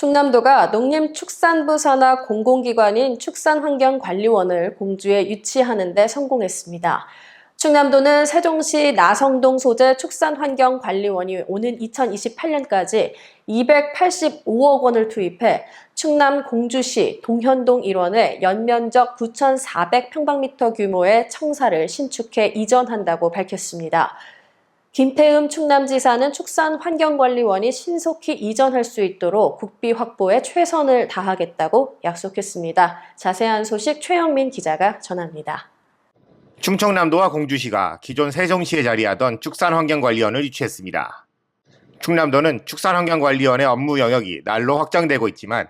충남도가 농림축산부 산하 공공기관인 축산환경관리원을 공주에 유치하는 데 성공했습니다. 충남도는 세종시 나성동 소재 축산환경관리원이 오는 2028년까지 285억 원을 투입해 충남 공주시 동현동 일원에 연면적 9,400평방미터 규모의 청사를 신축해 이전한다고 밝혔습니다. 김태흠 충남지사는 축산환경관리원이 신속히 이전할 수 있도록 국비 확보에 최선을 다하겠다고 약속했습니다. 자세한 소식 최영민 기자가 전합니다. 충청남도와 공주시가 기존 세종시에 자리하던 축산환경관리원을 유치했습니다. 충남도는 축산환경관리원의 업무 영역이 날로 확장되고 있지만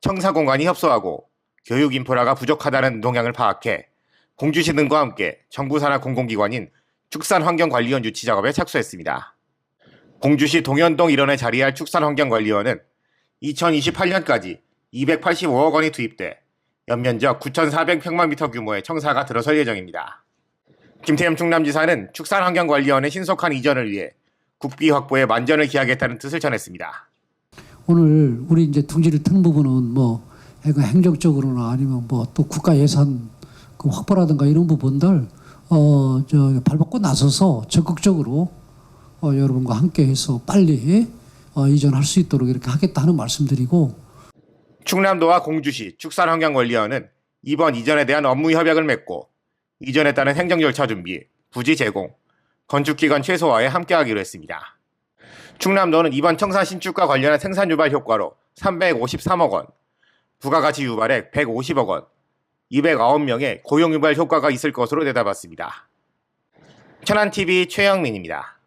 청사 공간이 협소하고 교육 인프라가 부족하다는 동향을 파악해 공주시 등과 함께 정부 산하 공공기관인 축산환경관리원 유치 작업에 착수했습니다. 공주시 동현동 일원에 자리할 축산환경관리원은 2028년까지 285억 원이 투입돼 연면적 9,400평방미터 규모의 청사가 들어설 예정입니다. 김태흠 충남지사는 축산환경관리원의 신속한 이전을 위해 국비 확보에 만전을 기하겠다는 뜻을 전했습니다. 오늘 우리 이제 둥지를 튼 부분은 뭐 행정적으로나 아니면 뭐 또 국가 예산 그 확보라든가 이런 부분들 어 저 발벗고 나서서 적극적으로 어 여러분과 함께해서 빨리 어 이전할 수 있도록 이렇게 하겠다 하는 말씀드리고 충남도와 공주시 축산환경관리원은 이번 이전에 대한 업무 협약을 맺고 이전에 따른 행정 절차 준비, 부지 제공, 건축 기간 최소화에 함께하기로 했습니다. 충남도는 이번 청사 신축과 관련한 생산 유발 효과로 353억 원, 부가가치 유발액 150억 원, 209명의 고용 유발 효과가 있을 것으로 내다봤습니다. 천안TV 최영민입니다.